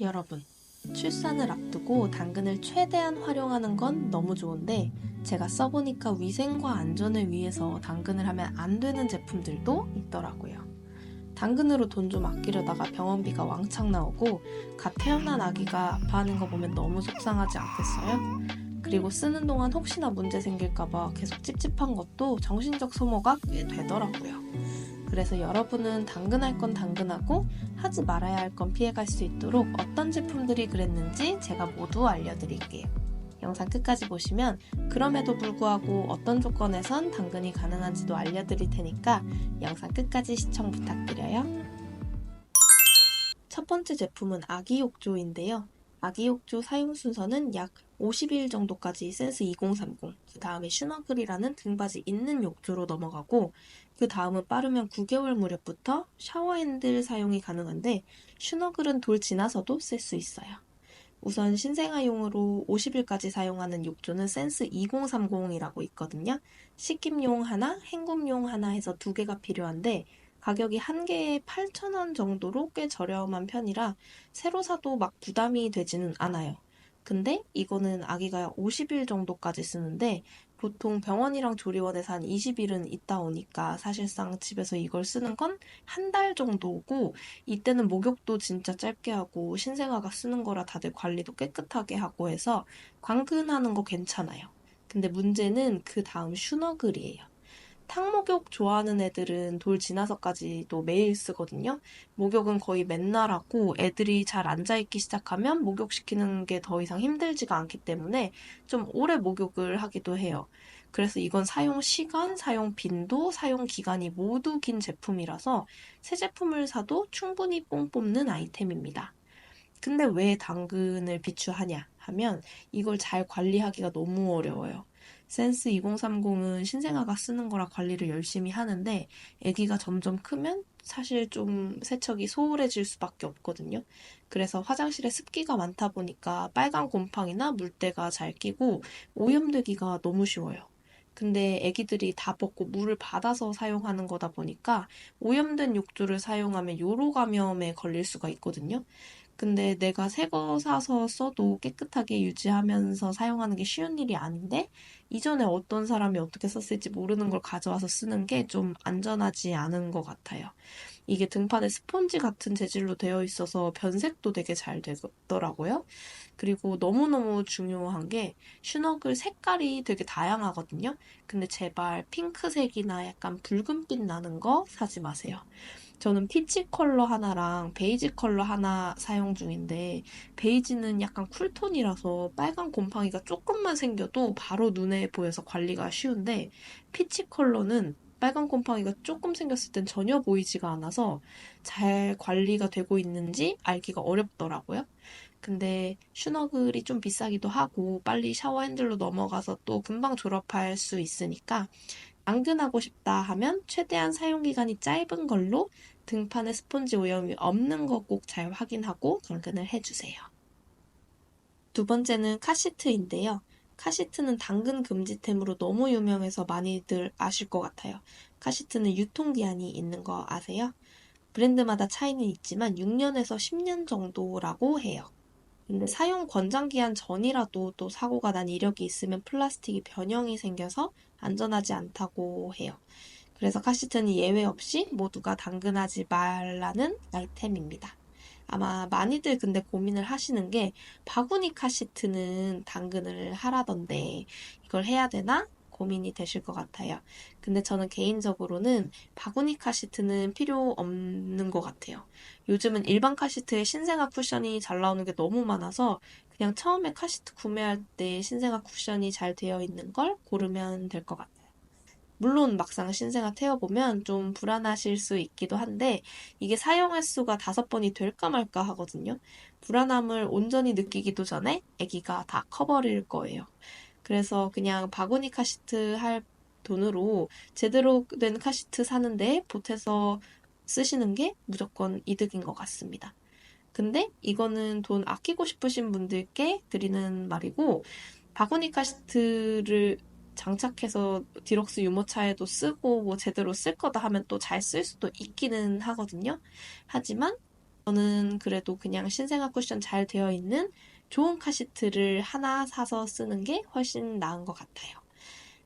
여러분, 출산을 앞두고 당근을 최대한 활용하는 건 너무 좋은데 제가 써보니까 위생과 안전을 위해서 당근을 하면 안 되는 제품들도 있더라고요. 당근으로 돈 좀 아끼려다가 병원비가 왕창 나오고 갓 태어난 아기가 아파하는 거 보면 너무 속상하지 않겠어요? 그리고 쓰는 동안 혹시나 문제 생길까봐 계속 찝찝한 것도 정신적 소모가 꽤 되더라고요. 그래서 여러분은 당근할 건 당근하고 하지 말아야 할 건 피해갈 수 있도록 어떤 제품들이 그랬는지 제가 모두 알려드릴게요. 영상 끝까지 보시면 그럼에도 불구하고 어떤 조건에선 당근이 가능한지도 알려드릴 테니까 영상 끝까지 시청 부탁드려요. 첫 번째 제품은 아기 욕조인데요. 아기 욕조 사용 순서는 약 50일 정도까지 센스 2030, 그 다음에 슈너글이라는 등받이 있는 욕조로 넘어가고 그 다음은 빠르면 9개월 무렵부터 샤워 핸들 사용이 가능한데 슈너글은 돌 지나서도 쓸 수 있어요. 우선 신생아용으로 50일까지 사용하는 욕조는 센스 2030이라고 있거든요. 식김용 하나, 헹굼용 하나 해서 두 개가 필요한데 가격이 한 개에 8,000원 정도로 꽤 저렴한 편이라 새로 사도 막 부담이 되지는 않아요. 근데 이거는 아기가 50일 정도까지 쓰는데 보통 병원이랑 조리원에서 한 20일은 있다 오니까 사실상 집에서 이걸 쓰는 건 한 달 정도고 이때는 목욕도 진짜 짧게 하고 신생아가 쓰는 거라 다들 관리도 깨끗하게 하고 해서 광근하는 거 괜찮아요. 근데 문제는 그 다음 슈너글이에요. 탕목욕 좋아하는 애들은 돌 지나서까지도 매일 쓰거든요. 목욕은 거의 맨날 하고 애들이 잘 앉아있기 시작하면 목욕시키는 게 더 이상 힘들지가 않기 때문에 좀 오래 목욕을 하기도 해요. 그래서 이건 사용 시간, 사용 빈도, 사용 기간이 모두 긴 제품이라서 새 제품을 사도 충분히 뽕 뽑는 아이템입니다. 근데 왜 당근을 비추하냐 하면 이걸 잘 관리하기가 너무 어려워요. 센스 2030은 신생아가 쓰는 거라 관리를 열심히 하는데 아기가 점점 크면 사실 좀 세척이 소홀해질 수밖에 없거든요. 그래서 화장실에 습기가 많다 보니까 빨간 곰팡이나 물때가 잘 끼고 오염되기가 너무 쉬워요. 근데 아기들이 다 벗고 물을 받아서 사용하는 거다 보니까 오염된 욕조를 사용하면 요로 감염에 걸릴 수가 있거든요. 근데 내가 새 거 사서 써도 깨끗하게 유지하면서 사용하는 게 쉬운 일이 아닌데 이전에 어떤 사람이 어떻게 썼을지 모르는 걸 가져와서 쓰는 게 좀 안전하지 않은 것 같아요. 이게 등판에 스펀지 같은 재질로 되어 있어서 변색도 되게 잘 되더라고요. 그리고 너무너무 중요한 게 슈너글 색깔이 되게 다양하거든요. 근데 제발 핑크색이나 약간 붉은빛 나는 거 사지 마세요. 저는 피치 컬러 하나랑 베이지 컬러 하나 사용 중인데 베이지는 약간 쿨톤이라서 빨간 곰팡이가 조금만 생겨도 바로 눈에 보여서 관리가 쉬운데 피치 컬러는 빨간 곰팡이가 조금 생겼을 땐 전혀 보이지가 않아서 잘 관리가 되고 있는지 알기가 어렵더라고요. 근데 슈너글이 좀 비싸기도 하고 빨리 샤워 핸들로 넘어가서 또 금방 졸업할 수 있으니까 당근하고 싶다 하면 최대한 사용기간이 짧은 걸로 등판에 스폰지 오염이 없는 거 꼭 잘 확인하고 당근을 해주세요. 두 번째는 카시트인데요. 카시트는 당근 금지템으로 너무 유명해서 많이들 아실 것 같아요. 카시트는 유통기한이 있는 거 아세요? 브랜드마다 차이는 있지만 6년에서 10년 정도라고 해요. 근데 사용 권장 기한 전이라도 또 사고가 난 이력이 있으면 플라스틱이 변형이 생겨서 안전하지 않다고 해요. 그래서 카시트는 예외 없이 모두가 당근하지 말라는 아이템입니다. 아마 많이들 근데 고민을 하시는 게 바구니 카시트는 당근을 하라던데 이걸 해야 되나? 고민이 되실 것 같아요. 근데 저는 개인적으로는 바구니 카시트는 필요 없는 것 같아요. 요즘은 일반 카시트에 신생아 쿠션이 잘 나오는 게 너무 많아서 그냥 처음에 카시트 구매할 때 신생아 쿠션이 잘 되어 있는 걸 고르면 될 것 같아요. 물론 막상 신생아 태워보면 좀 불안하실 수 있기도 한데 이게 사용 횟수가 다섯 번이 될까 말까 하거든요. 불안함을 온전히 느끼기도 전에 아기가 다 커버릴 거예요. 그래서 그냥 바구니 카시트 할 돈으로 제대로 된 카시트 사는데 보태서 쓰시는 게 무조건 이득인 것 같습니다. 근데 이거는 돈 아끼고 싶으신 분들께 드리는 말이고 바구니 카시트를 장착해서 디럭스 유모차에도 쓰고 뭐 제대로 쓸 거다 하면 또 잘 쓸 수도 있기는 하거든요. 하지만 저는 그래도 그냥 신생아 쿠션 잘 되어 있는 좋은 카시트를 하나 사서 쓰는 게 훨씬 나은 것 같아요.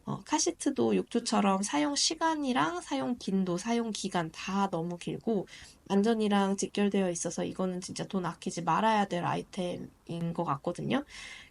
어, 카시트도 욕조처럼 사용 시간이랑 사용 빈도, 사용 기간 다 너무 길고 안전이랑 직결되어 있어서 이거는 진짜 돈 아끼지 말아야 될 아이템인 것 같거든요.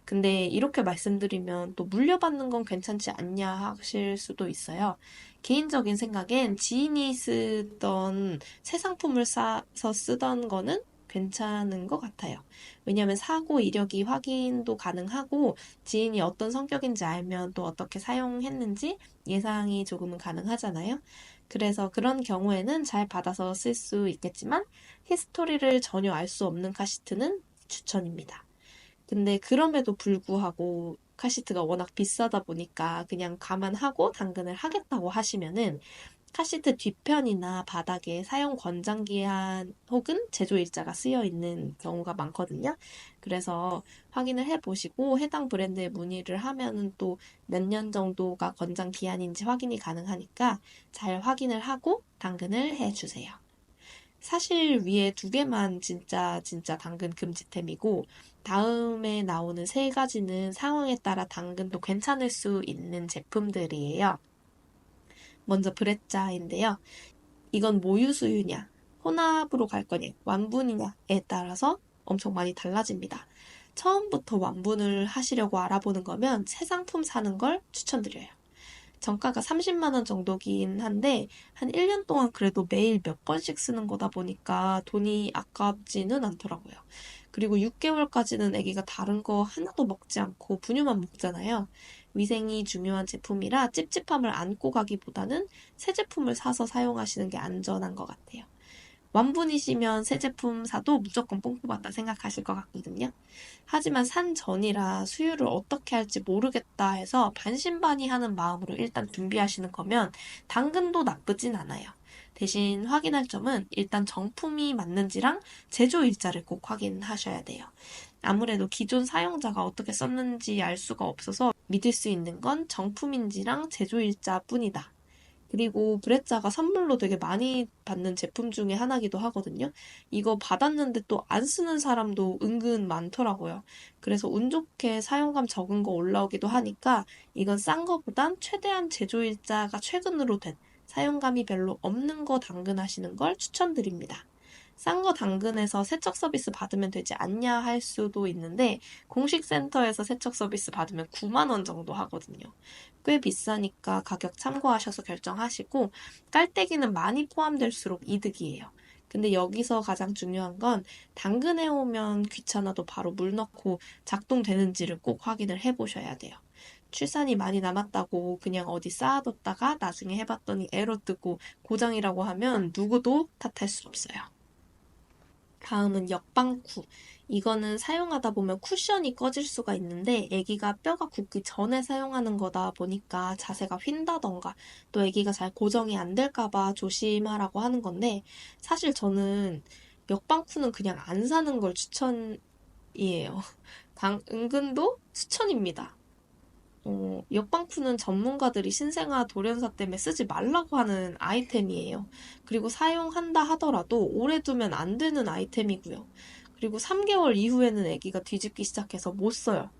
근데 이렇게 말씀드리면 또 물려받는 건 괜찮지 않냐 하실 수도 있어요. 개인적인 생각엔 지인이 쓰던 새 상품을 사서 쓰던 거는 괜찮은 것 같아요. 왜냐하면 사고 이력이 확인도 가능하고 지인이 어떤 성격인지 알면 또 어떻게 사용했는지 예상이 조금은 가능하잖아요. 그래서 그런 경우에는 잘 받아서 쓸 수 있겠지만 히스토리를 전혀 알 수 없는 카시트는 추천입니다. 근데 그럼에도 불구하고 카시트가 워낙 비싸다 보니까 그냥 감안하고 당근을 하겠다고 하시면은 카시트 뒤편이나 바닥에 사용 권장 기한 혹은 제조 일자가 쓰여 있는 경우가 많거든요. 그래서 확인을 해 보시고 해당 브랜드에 문의를 하면은 또 몇 년 정도가 권장 기한인지 확인이 가능하니까 잘 확인을 하고 당근을 해 주세요. 사실 위에 두 개만 진짜 진짜 당근 금지템이고 다음에 나오는 세 가지는 상황에 따라 당근도 괜찮을 수 있는 제품들이에요. 먼저 브레자인데요. 이건 모유수유냐, 혼합으로 갈 거냐, 완분이냐에 따라서 엄청 많이 달라집니다. 처음부터 완분을 하시려고 알아보는 거면 새 상품 사는 걸 추천드려요. 정가가 30만원 정도긴 한데, 한 1년 동안 그래도 매일 몇 번씩 쓰는 거다 보니까 돈이 아깝지는 않더라고요. 그리고 6개월까지는 아기가 다른 거 하나도 먹지 않고 분유만 먹잖아요. 위생이 중요한 제품이라 찝찝함을 안고 가기보다는 새 제품을 사서 사용하시는 게 안전한 것 같아요. 완분이시면 새 제품 사도 무조건 뽕뽑았다 생각하실 것 같거든요. 하지만 산 전이라 수유를 어떻게 할지 모르겠다 해서 반신반의하는 마음으로 일단 준비하시는 거면 당근도 나쁘진 않아요. 대신 확인할 점은 일단 정품이 맞는지랑 제조 일자를 꼭 확인하셔야 돼요. 아무래도 기존 사용자가 어떻게 썼는지 알 수가 없어서 믿을 수 있는 건 정품인지랑 제조 일자 뿐이다. 그리고 브레자가 선물로 되게 많이 받는 제품 중에 하나기도 하거든요. 이거 받았는데 또 안 쓰는 사람도 은근 많더라고요. 그래서 운 좋게 사용감 적은 거 올라오기도 하니까 이건 싼 거보단 최대한 제조일자가 최근으로 된 사용감이 별로 없는 거 당근하시는 걸 추천드립니다. 싼 거 당근에서 세척 서비스 받으면 되지 않냐 할 수도 있는데 공식 센터에서 세척 서비스 받으면 9만 원 정도 하거든요. 꽤 비싸니까 가격 참고하셔서 결정하시고 깔때기는 많이 포함될수록 이득이에요. 근데 여기서 가장 중요한 건 당근해 오면 귀찮아도 바로 물 넣고 작동되는지를 꼭 확인을 해 보셔야 돼요. 출산이 많이 남았다고 그냥 어디 쌓아뒀다가 나중에 해봤더니 에러 뜨고 고장이라고 하면 누구도 탓할 수 없어요. 다음은 역방쿠. 이거는 사용하다 보면 쿠션이 꺼질 수가 있는데 아기가 뼈가 굳기 전에 사용하는 거다 보니까 자세가 휜다던가 또 아기가 잘 고정이 안 될까봐 조심하라고 하는 건데 사실 저는 역방쿠는 그냥 안 사는 걸 추천이에요. 당, 은근도 추천입니다. 어, 역방푸는 전문가들이 신생아 돌연사 때문에 쓰지 말라고 하는 아이템이에요. 그리고 사용한다 하더라도 오래 두면 안 되는 아이템이고요. 그리고 3개월 이후에는 아기가 뒤집기 시작해서 못 써요.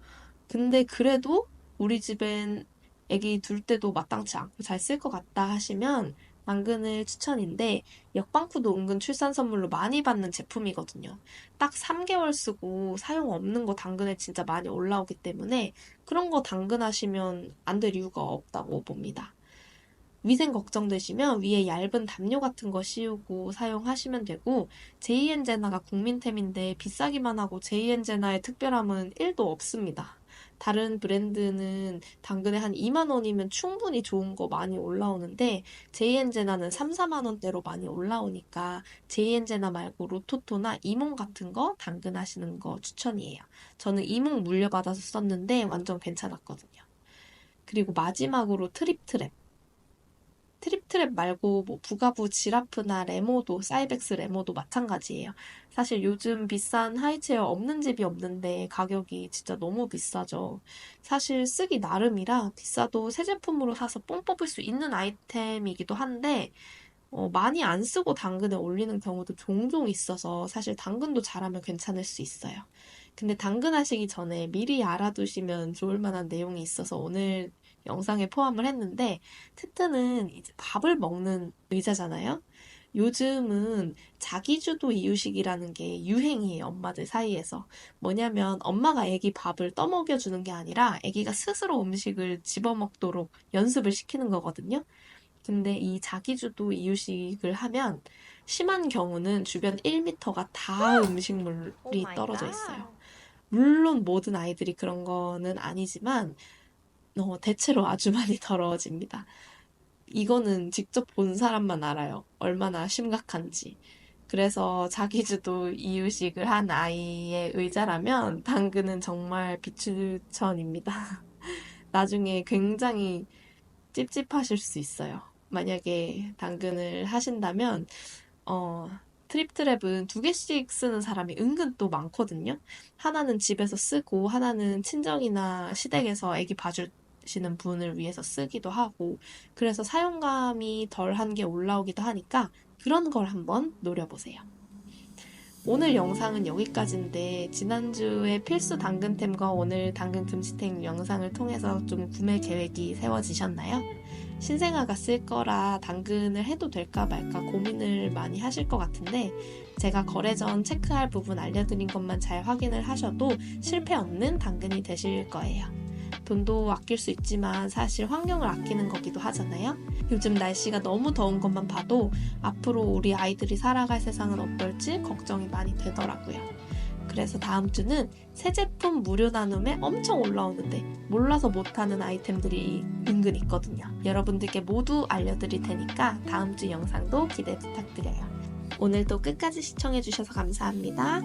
근데 그래도 우리 집엔 아기 둘 때도 마땅치 않고 잘 쓸 것 같다 하시면 당근을 추천인데 역방쿠도 은근 출산 선물로 많이 받는 제품이거든요. 딱 3개월 쓰고 사용 없는 거 당근에 진짜 많이 올라오기 때문에 그런 거 당근하시면 안 될 이유가 없다고 봅니다. 위생 걱정되시면 위에 얇은 담요 같은 거 씌우고 사용하시면 되고 제이엔제나가 국민템인데 비싸기만 하고 제이엔제나의 특별함은 1도 없습니다. 다른 브랜드는 당근에 한 2만 원이면 충분히 좋은 거 많이 올라오는데 제이엔제나는 3, 4만 원대로 많이 올라오니까 제이엔제나 말고 로토토나 이몽 같은 거 당근 하시는 거 추천이에요. 저는 이몽 물려받아서 썼는데 완전 괜찮았거든요. 그리고 마지막으로 트립트랩. 트립트랩 말고 뭐 부가부 지라프나 레모도 사이벡스 레모도 마찬가지예요. 사실 요즘 비싼 하이체어 없는 집이 없는데 가격이 진짜 너무 비싸죠. 사실 쓰기 나름이라 비싸도 새 제품으로 사서 뽕 뽑을 수 있는 아이템이기도 한데 어, 많이 안 쓰고 당근을 올리는 경우도 종종 있어서 사실 당근도 잘하면 괜찮을 수 있어요. 근데 당근 하시기 전에 미리 알아두시면 좋을 만한 내용이 있어서 오늘 영상에 포함을 했는데 테트는 이제 밥을 먹는 의자잖아요. 요즘은 자기주도 이유식이라는 게 유행이에요, 엄마들 사이에서. 뭐냐면 엄마가 애기 밥을 떠먹여주는 게 아니라 애기가 스스로 음식을 집어먹도록 연습을 시키는 거거든요. 근데 이 자기주도 이유식을 하면 심한 경우는 주변 1m가 다 음식물이 떨어져. 있어요. 물론 모든 아이들이 그런 거는 아니지만 어, 대체로 아주 많이 더러워집니다. 이거는 직접 본 사람만 알아요. 얼마나 심각한지. 그래서 자기주도 이유식을 한 아이의 의자라면 당근은 정말 비추천입니다. 나중에 굉장히 찝찝하실 수 있어요. 만약에 당근을 하신다면, 어, 트립트랩은 두 개씩 쓰는 사람이 은근 또 많거든요. 하나는 집에서 쓰고, 하나는 친정이나 시댁에서 아기 봐주 시는 분을 위해서 쓰기도 하고, 그래서 사용감이 덜한 게 올라오기도 하니까 그런 걸 한번 노려보세요. 오늘 영상은 여기까지인데 지난주에 필수 당근템과 오늘 당근 금지템 영상을 통해서 좀 구매 계획이 세워지셨나요? 신생아가 쓸 거라 당근을 해도 될까 말까 고민을 많이 하실 것 같은데 제가 거래 전 체크할 부분 알려드린 것만 잘 확인을 하셔도 실패 없는 당근이 되실 거예요. 돈도 아낄 수 있지만 사실 환경을 아끼는 거기도 하잖아요. 요즘 날씨가 너무 더운 것만 봐도 앞으로 우리 아이들이 살아갈 세상은 어떨지 걱정이 많이 되더라고요. 그래서 다음 주는 새 제품 무료 나눔에 엄청 올라오는데 몰라서 못하는 아이템들이 은근 있거든요. 여러분들께 모두 알려드릴 테니까 다음 주 영상도 기대 부탁드려요. 오늘도 끝까지 시청해주셔서 감사합니다.